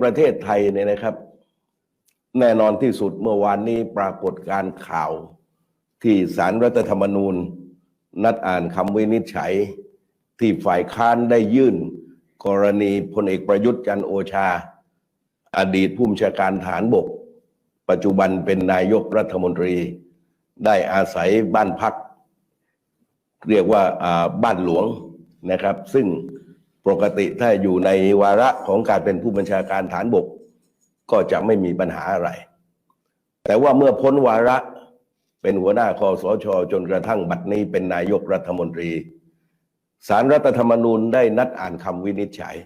ประเทศไทยเนี่ยนะครับ แน่นอนที่สุดเมื่อวานนี้ปรากฏการข่าว ที่สารรัฐธรรมนูญ นัดอ่านคำวินิจฉัย ที่ฝ่ายค้านได้ยื่น กรณีพลเอกประยุทธ์จันโอชา อดีตผู้บัญชาการฐานบก ปัจจุบันเป็นนายกรัฐมนตรี ได้อาศัยบ้านพัก เรียกว่าบ้านหลวงนะครับ ซึ่ง ปกติถ้าอยู่ในวาระของการเป็นผู้บัญชาการฐานบก ก็จะไม่มีปัญหาอะไร แต่ว่าเมื่อพ้นวาระเป็นหัวหน้าคอสช จนกระทั่งบัดนี้เป็นนายกรัฐมนตรีสารรัฐธรรมนูญได้นัดอ่านคำวินิจฉัย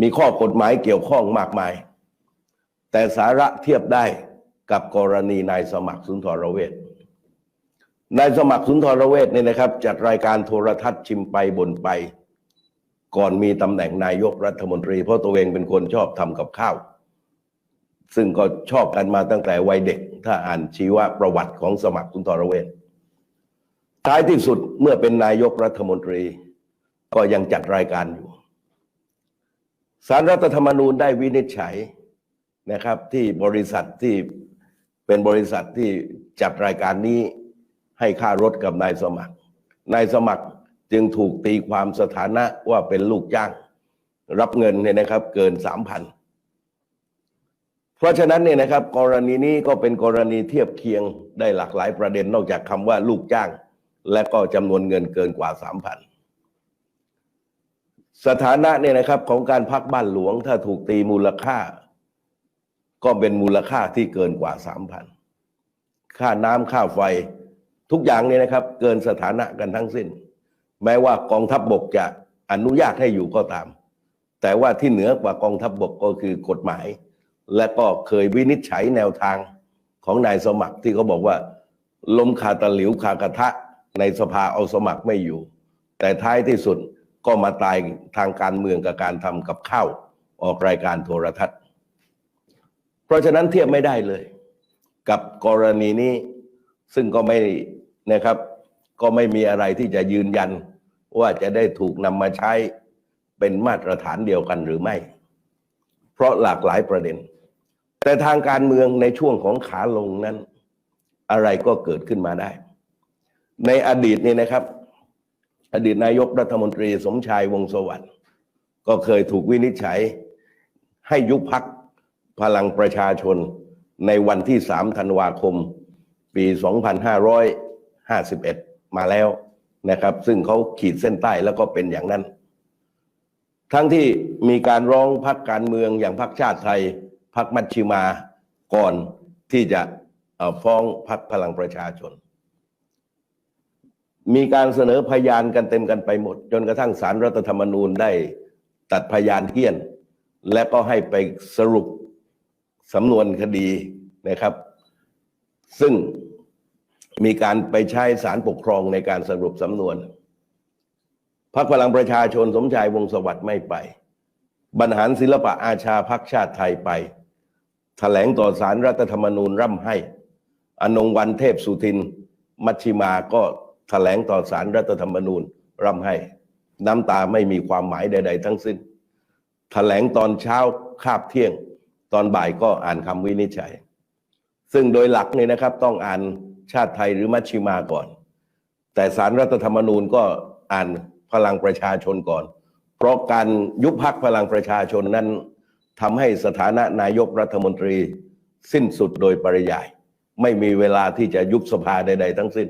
มีข้อกฎหมายเกี่ยวข้องมากมาย แต่สาระเทียบได้กับกรณีนายสมัครสุนทรเวชนายสมัครสุนทรเวชเนี่ยนะครับ จัดรายการโทรทัศน์ชิมไปบ่นไป ก่อนมีตำแหน่งนายกรัฐมนตรี เพราะตัวเองเป็นคนชอบทำกับข้าว ซึ่งก็ชอบกันมาตั้งแต่วัยเด็ก ถ้าอ่านชีวประวัติของสมัครสุนทรเวชท้ายที่สุดเมื่อเป็นนายกรัฐมนตรี ก็ยังจัดรายการอยู่สารรัฐธรรมนูญได้วินิจฉัยนะครับที่บริษัทที่เป็นบริษัทที่จัดรายการนี้ให้ค่ารถกับนายสมัคร นายสมัคร จึงถูกตีความสถานะว่าเป็นลูกจ้าง รับเงินเนี่ยนะครับ เกินสามพันเพราะฉะนั้นเนี่ยนะครับ กรณีนี้ก็เป็นกรณีเทียบเคียงได้หลากหลายประเด็นนอกจากคำว่าลูกจ้าง และก็จำนวนเงินเกินกว่าสามพันสถานะเนี่ยนะครับของการพักบ้านหลวงถ้าถูกตีมูลค่า ก็เป็นมูลค่าที่เกินกว่าสามพันค่าน้ำค่าไฟทุกอย่างเนี่ยนะครับ เกินสถานะกันทั้งสิ้น แม้ว่ากองทัพบบกจะอนุญาตให้อยู่ก็ตาม แต่ว่าที่เหนือกว่ากองทัพบบกก็คือกฎหมาย และก็เคยวินิจฉัยแนวทางของนายสมัครที่เขาบอกว่าลมคาตะหลิวคากระทะในสภาเอาสมัครไม่อยู่ แต่ท้ายที่สุดก็มาตายทางการเมืองกับการทำกับข้าวออกรายการโทรทัศน์ เพราะฉะนั้นเทียบไม่ได้เลย กับกรณีนี้ซึ่งก็ไม่นะครับ ก็ไม่มีอะไรที่จะยืนยัน ว่าจะได้ถูกนำมาใช้เป็นมาตรฐานเดียวกันหรือไม่ เพราะหลากหลายประเด็น แต่ทางการเมืองในช่วงของขาลงนั้น อะไรก็เกิดขึ้นมาได้ ในอดีตนี่นะครับ อดีตนายกรัฐมนตรีสมชายวงศ์สวัสดิ์ก็เคยถูกวินิจฉัย ให้ยุบพักพลังประชาชนในวันที่ 3 ธันวาคม ปี 2551 มาแล้ว นะครับ ซึ่งเขาขีดเส้นใต้แล้วก็เป็นอย่างนั้น ทั้งที่มีการร้องพักการเมืองอย่างพักชาติไทยพักมัชชิมาก่อนที่จะฟ้องพักพลังประชาชน มีการเสนอพยานกันเต็มกันไปหมด จนกระทั่งสารรัฐธรรมนูญได้ตัดพยานเที่ยน และก็ให้ไปสรุปสำนวนคดีนะครับ ซึ่ง มีการไปใช้สารปกครองในการสรุปสำนวนพักพลังประชาชนสมชายวงสวัสดิ์ไม่ไป บรรหารศิลปะอาชาพักชาติไทยไปถแถลงต่อสารรัฐธรรมนูญร่ำให้ อนงวันเทพสุทิน มัชชิมาก็ถแถลงต่อสารรัฐธรรมนูญร่ำให้ น้ำตาไม่มีความหมายใด ๆ ทั้งสิ้นถแถลงตอนเช้าคาบเที่ยง ตอนบ่ายก็อ่านคำวินิจฉัย ซึ่งโดยหลักเนี่ยนะครับต้องอ่าน ชาติไทยหรือมัชชิมาก่อน แต่สารรัฐธรรมนูญก็อ่านพลังประชาชนก่อน เพราะการยุบพักพลังประชาชนนั้นทำให้สถานะนายกรัฐมนตรีสิ้นสุดโดยปริยาย ไม่มีเวลาที่จะยุบสภาใด ๆ ทั้งสิ้น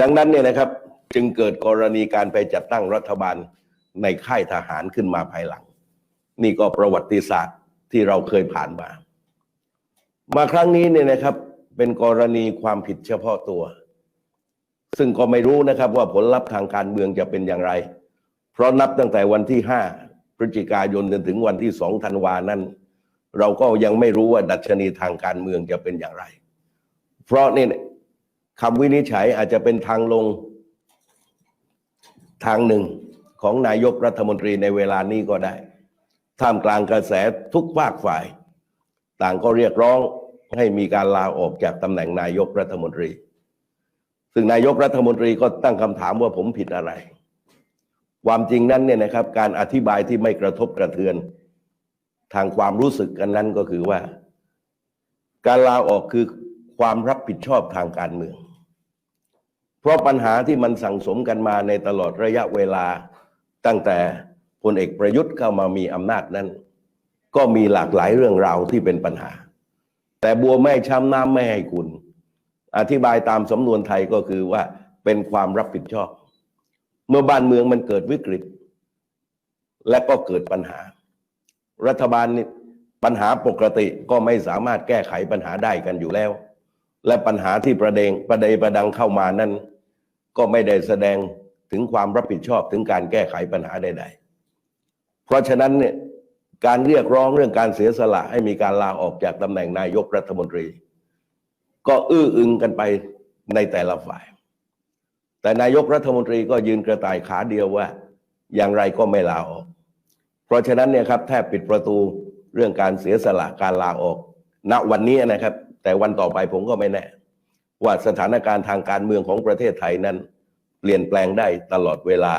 ดังนั้นเนี่ยนะครับจึงเกิดกรณีการไปจัดตั้งรัฐบาลในค่ายทหารขึ้นมาภายหลัง นี่ก็ประวัติศาสตร์ที่เราเคยผ่านมา มาครั้งนี้เนี่ยนะครับ เป็นกรณีความผิดเฉพาะตัว ซึ่งก็ไม่รู้นะครับว่าผลลัพธ์ทางการเมืองจะเป็นอย่างไร เพราะนับตั้งแต่วันที่5พฤศจิกายนจนถึงวันที่2ธันวานั้น เราก็ยังไม่รู้ว่าดัชนีทางการเมืองจะเป็นอย่างไร เพราะนี่คำวินิจฉัยอาจจะเป็นทางลงทางหนึ่งของนายกรัฐมนตรีในเวลานี้ก็ได้ ท่ามกลางกระแสทุกภาคฝ่าย ต่างก็เรียกร้อง ให้มีการลาออกจากตำแหน่งนายกรัฐมนตรี ซึ่งนายกรัฐมนตรีก็ตั้งคำถามว่าผมผิดอะไร ความจริงนั้นเนี่ยนะครับ การอธิบายที่ไม่กระทบกระเทือน ทางความรู้สึกกันนั้นก็คือว่า การลาออกคือความรับผิดชอบทางการเมือง เพราะปัญหาที่มันสั่งสมกันมาในตลอดระยะเวลาตั้งแต่พลเอกประยุทธ์เข้ามามีอำนาจนั้น ก็มีหลากหลายเรื่องราวที่เป็นปัญหา แต่บัวไม่ช้ำน้ำไม่ให้คุณ อธิบายตามสำนวนไทยก็คือว่าเป็นความรับผิดชอบ เมื่อบ้านเมืองมันเกิดวิกฤต และก็เกิดปัญหา รัฐบาลนี่ปัญหาปกติก็ไม่สามารถแก้ไขปัญหาได้กันอยู่แล้ว และปัญหาที่ประเดงประเดประดังเข้ามานั้น ก็ไม่ได้แสดงถึงความรับผิดชอบถึงการแก้ไขปัญหาใดๆ เพราะฉะนั้นเนี่ย การเรียกร้องเรื่องการเสียสละให้มีการลาออกจากตำแหน่งนายกรัฐมนตรี ก็อื้ออึงกันไปในแต่ละฝ่าย แต่นายกรัฐมนตรีก็ยืนกระต่ายขาเดียวว่า อย่างไรก็ไม่ลาออก เพราะฉะนั้นเนี่ยครับแทบปิดประตูเรื่องการเสียสละการลาออก ณวันนี้นะครับ แต่วันต่อไปผมก็ไม่แน่ ว่าสถานการณ์ทางการเมืองของประเทศไทยนั้น เปลี่ยนแปลงได้ตลอดเวลา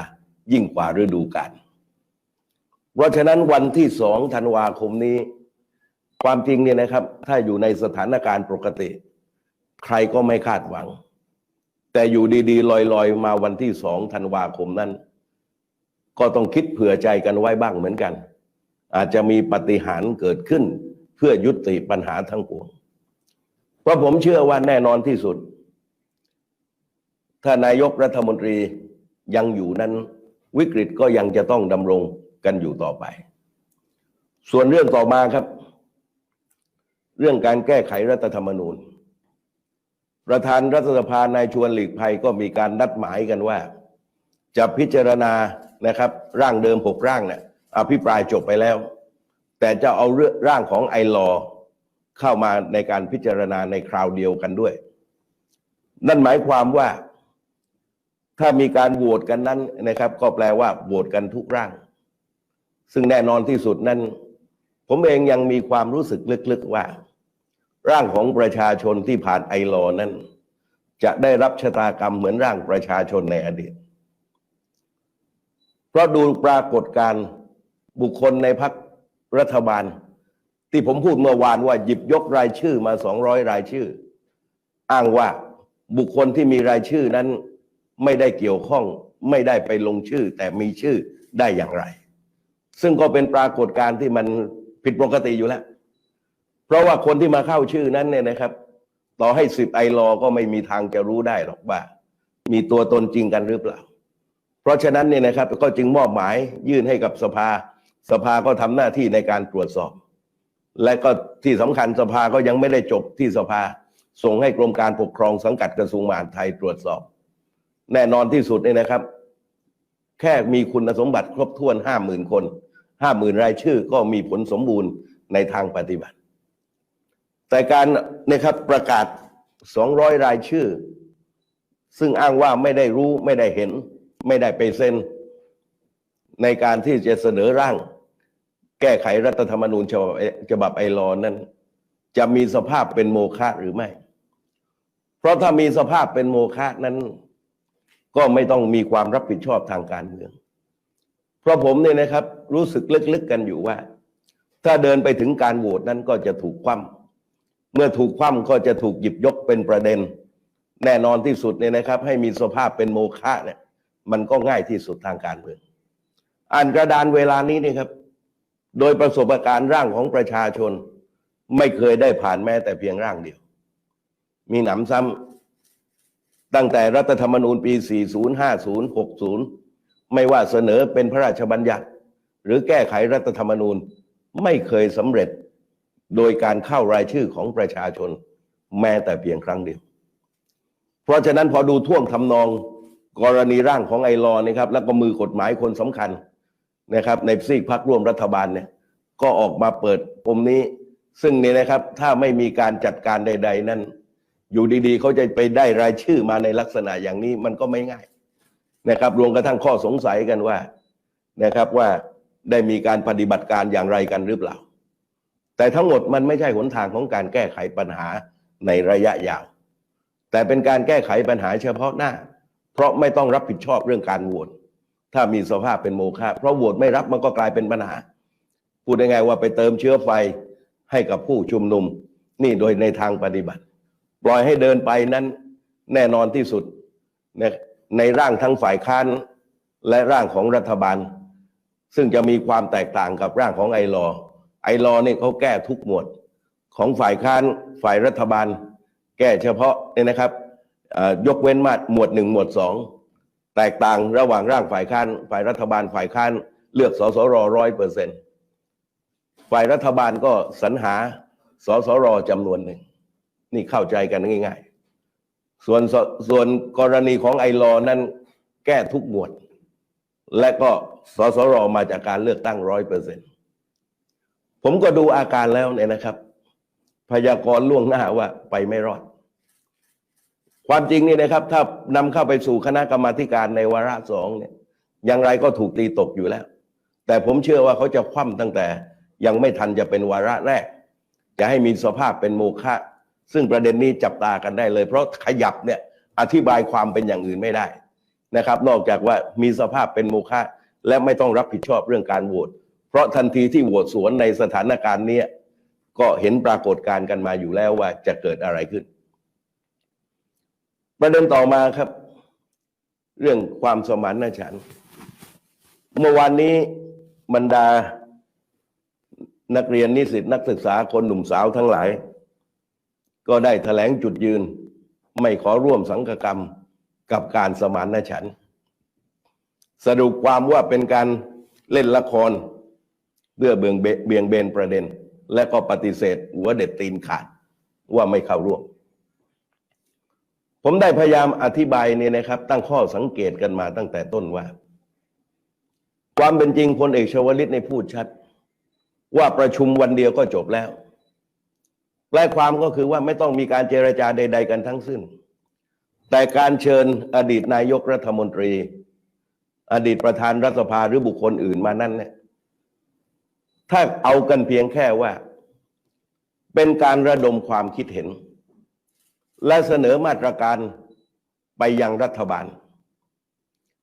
ยิ่งกว่าฤดูกาล เพราะฉะนั้นวันที่สองธันวาคมนี้ ความจริงเนี่ยนะครับ ถ้าอยู่ในสถานการณ์ปกติ ใครก็ไม่คาดหวัง แต่อยู่ดีๆ ลอยๆ มาวันที่สองธันวาคมนั้น ก็ต้องคิดเผื่อใจกันไว้บ้างเหมือนกัน อาจจะมีปฏิหารเกิดขึ้น เพื่อยุติปัญหาทั้งปวง เพราะผมเชื่อว่าแน่นอนที่สุด ถ้านายกรัฐมนตรียังอยู่นั้น วิกฤตก็ยังจะต้องดำรง กันอยู่ต่อไป ส่วนเรื่องต่อมาครับ เรื่องการแก้ไขรัฐธรรมนูญ ประธานรัฐสภานายชวนหลีกภัยก็มีการนัดหมายกันว่า จะพิจารณานะครับ ร่างเดิมหกร่างเนี่ยอภิปรายจบไปแล้ว แต่จะเอาเรื่องร่างของไอรอเข้ามาในการพิจารณาในคราวเดียวกันด้วย นั่นหมายความว่าถ้ามีการโหวตกันนั้นนะครับ ก็แปลว่าโหวตกันทุกร่าง ซึ่งแน่นอนที่สุดนั้น ผมเองยังมีความรู้สึกลึกๆว่า ร่างของประชาชนที่ผ่านไอรอนั้น จะได้รับชะตากรรมเหมือนร่างประชาชนในอดีต เพราะดูปรากฏการบุคคลในพักรัฐบาล ที่ผมพูดเมื่อวานว่าหยิบยกรายชื่อมาสองร้อยรายชื่อ อ้างว่าบุคคลที่มีรายชื่อนั้นไม่ได้เกี่ยวข้องไม่ได้ไปลงชื่อ แต่มีชื่อได้อย่างไร ซึ่งก็เป็นปรากฏการณ์ที่มันผิดปกติอยู่แล้ว เพราะว่าคนที่มาเข้าชื่อนั้นเนี่ยนะครับ ต่อให้สิบไอรอก็ไม่มีทางจะรู้ได้หรอกว่า มีตัวตนจริงกันหรือเปล่า เพราะฉะนั้นเนี่ยนะครับก็จึงมอบหมายยื่นให้กับสภา สภาก็ทำหน้าที่ในการตรวจสอบ และก็ที่สำคัญสภาก็ยังไม่ได้จบที่สภา ส่งให้กรมการปกครองสังกัดกระทรวงมหาดไทยตรวจสอบ แน่นอนที่สุดเนี่ยนะครับ แค่มีคุณสมบัติครบถ้วนห้าหมื่นคนห้าหมื่นรายชื่อก็มีผลสมบูรณ์ในทางปฏิบัติ แต่การนะครับประกาศสองร้อยรายชื่อ ซึ่งอ้างว่าไม่ได้รู้ไม่ได้เห็น ไม่ได้ไปเซ็น ในการที่จะเสนอร่าง แก้ไขรัฐธรรมนูญฉบับฉบับไอรอนั้น จะมีสภาพเป็นโมฆะหรือไม่ เพราะถ้ามีสภาพเป็นโมฆะนั้น ก็ไม่ต้องมีความรับผิดชอบทางการเมือง เพราะผมเนี่ยนะครับรู้สึกลึกๆกันอยู่ว่า ถ้าเดินไปถึงการโหวตนั้นก็จะถูกคว่ำเมื่อถูกคว่ำก็จะถูกหยิบยกเป็นประเด็น แน่นอนที่สุดเนี่ยนะครับ ให้มีสภาพเป็นโมฆะเนี่ย มันก็ง่ายที่สุดทางการเมือง อ่านกระดานเวลานี้นี่ครับ โดยประสบการณ์ร่างของประชาชน ไม่เคยได้ผ่านแม้แต่เพียงร่างเดียว มีหนำซ้ำ ตั้งแต่รัฐธรรมนูญปี 40 50 60 ไม่ว่าเสนอเป็นพระราชบัญญัติ หรือแก้ไขรัฐธรรมนูญไม่เคยสำเร็จโดยการเข้ารายชื่อของประชาชน แม้แต่เพียงครั้งเดียว เพราะฉะนั้นพอดูท่วงทำนองกรณีร่างของไอรอนี่ครับ แล้วก็มือกฎหมายคนสำคัญนะครับ ในซีกพักร่วมรัฐบาลเนี่ยก็ออกมาเปิดปมนี้ ซึ่งเนี่ยนะครับถ้าไม่มีการจัดการใด ๆ นั้น อยู่ดีๆ เขาจะไปได้รายชื่อมาในลักษณะอย่างนี้มันก็ไม่ง่ายนะครับรวมกระทั่งข้อสงสัยกันว่านะครับว่าได้มีการปฏิบัติการอย่างไรกันหรือเปล่า แต่ทั้งหมดมันไม่ใช่หนทางของการแก้ไขปัญหาในระยะยาว แต่เป็นการแก้ไขปัญหาเฉพาะหน้า เพราะไม่ต้องรับผิดชอบเรื่องการโหวตถ้ามีสภาพเป็นโมฆะเพราะโหวตไม่รับมันก็กลายเป็นปัญหา พูดง่ายๆว่าไปเติมเชื้อไฟให้กับผู้ชุมนุม นี่โดยในทางปฏิบัติ ปล่อยให้เดินไปนั้นแน่นอนที่สุดในในร่างทั้งฝ่ายค้านและร่างของรัฐบาล ซึ่งจะมีความแตกต่างกับร่างของไอรอไอรอนี่เขาแก้ทุกหมวดของฝ่ายค้านฝ่ายรัฐบาล แก้เฉพาะเนี่ยนะครับยกเว้นมาหมวดหนึ่งหมวดสองแตกต่างระหว่างร่างฝ่ายค้านฝ่ายรัฐบาลฝ่ายค้านเลือกสสรร้อยเปอร์เซ็นต์ฝ่ายรัฐบาลก็สรรหาสสรจำนวนหนึ่ง นี่เข้าใจกันง่าย ๆ ส่วนส่วนกรณีของไอรอนั้นแก้ทุกหมวด และก็สสรมาจากการเลือกตั้งร้อยเปอร์เซ็นต์ผมก็ดูอาการแล้วเนี่ยนะครับ พยากรณ์ล่วงหน้าว่าไปไม่รอด ความจริงนี่นะครับ ถ้านำเข้าไปสู่คณะกรรมาธิการในวาระสองเนี่ยอย่างไรก็ถูกตีตกอยู่แล้ว แต่ผมเชื่อว่าเขาจะคว่ำตั้งแต่ยังไม่ทันจะเป็นวาระแรก จะให้มีสภาพเป็นโมฆะ ซึ่งประเด็นนี้จับตากันได้เลย เพราะขยับเนี่ยอธิบายความเป็นอย่างอื่นไม่ได้นะครับ นอกจากว่ามีสภาพเป็นโมฆะและไม่ต้องรับผิดชอบเรื่องการโหวตเพราะทันทีที่โหวตสวนในสถานการณ์เนี้ยก็เห็นปรากฏการณ์กันมาอยู่แล้วว่าจะเกิดอะไรขึ้น ประเด็นต่อมาครับ เรื่องความสมานฉันท์เมื่อวานนี้บรรดานักเรียนนิสิตนักศึกษาคนหนุ่มสาวทั้งหลาย ก็ได้แถลงจุดยืน ไม่ขอร่วมสังฆกรรมกับการสมานฉันท์สรุปความว่าเป็นการเล่นละครเพื่อเบียงเบียงเบนประเด็น และก็ปฏิเสธหัวเด็ดตีนขาดว่าไม่เข้าร่วม ผมได้พยายามอธิบายเนี่ยนะครับ ตั้งข้อสังเกตกันมาตั้งแต่ต้นว่า ความเป็นจริงพลเอกชวลิตในพูดชัด ว่าประชุมวันเดียวก็จบแล้ว แปลความก็คือว่าไม่ต้องมีการเจรจาใด ๆ กันทั้งสิ้น แต่การเชิญอดีตนายกรัฐมนตรี อดีตประธานรัฐสภาหรือบุคคลอื่นมานั่นเนี่ยถ้าเอากันเพียงแค่ว่า เป็นการระดมความคิดเห็น และเสนอมาตรการไปยังรัฐบาล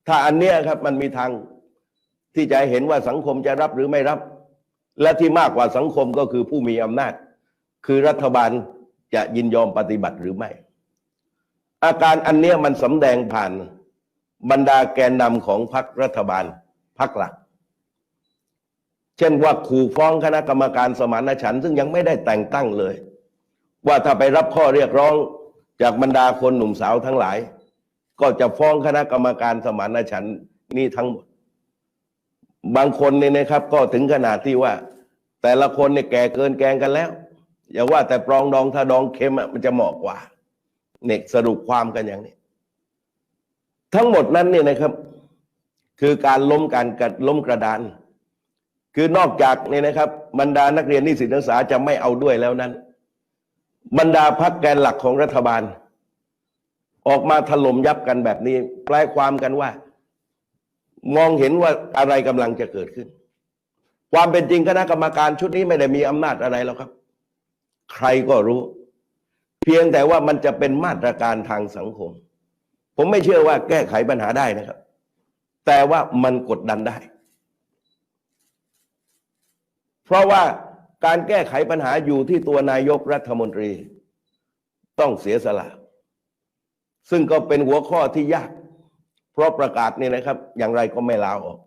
ถ้าอันเนี้ยครับมันมีทางที่จะเห็นว่าสังคมจะรับหรือไม่รับ และที่มากกว่าสังคมก็คือผู้มีอำนาจ คือรัฐบาลจะยินยอมปฏิบัติหรือไม่ อาการอันเนี้ยมันสำแดงผ่านบรรดาแกนนำของพรรครัฐบาลพรรคหลัก เช่นว่าขู่ฟ้องคณะกรรมการสมานฉันท์ซึ่งยังไม่ได้แต่งตั้งเลย ว่าถ้าไปรับข้อเรียกร้องจากบรรดาคนหนุ่มสาวทั้งหลาย ก็จะฟ้องคณะกรรมการสมานฉันท์นี่ทั้งหมด บางคนเนี่ยนะครับ ก็ถึงขนาดที่ว่า แต่ละคนเนี่ยแก่เกินแกงกันแล้ว อย่าว่าแต่ปรองดองถ้าดองเค็มอะมันจะเหมาะกว่าเนี่ยสรุปความกันอย่างนี้ ทั้งหมดนั้นเนี่ยนะครับ คือการล้มการกัดล้มกระดาน คือนอกจากเนี่ยนะครับ บรรดานักเรียนนิสิตนักศึกษาจะไม่เอาด้วยแล้วนั้น บรรดาพักแกนหลักของรัฐบาล ออกมาถล่มยับกันแบบนี้แปลความกันว่า มองเห็นว่าอะไรกำลังจะเกิดขึ้น ความเป็นจริงคณะกรรมการชุดนี้ไม่ได้มีอำนาจอะไรแล้วครับ ใครก็รู้ เพียงแต่ว่ามันจะเป็นมาตรการทางสังคม ผมไม่เชื่อว่าแก้ไขปัญหาได้นะครับ แต่ว่ามันกดดันได้ เพราะว่าการแก้ไขปัญหาอยู่ที่ตัวนายกรัฐมนตรี ต้องเสียสละ ซึ่งก็เป็นหัวข้อที่ยาก เพราะประกาศนี่นะครับ อย่างไรก็ไม่ลาออก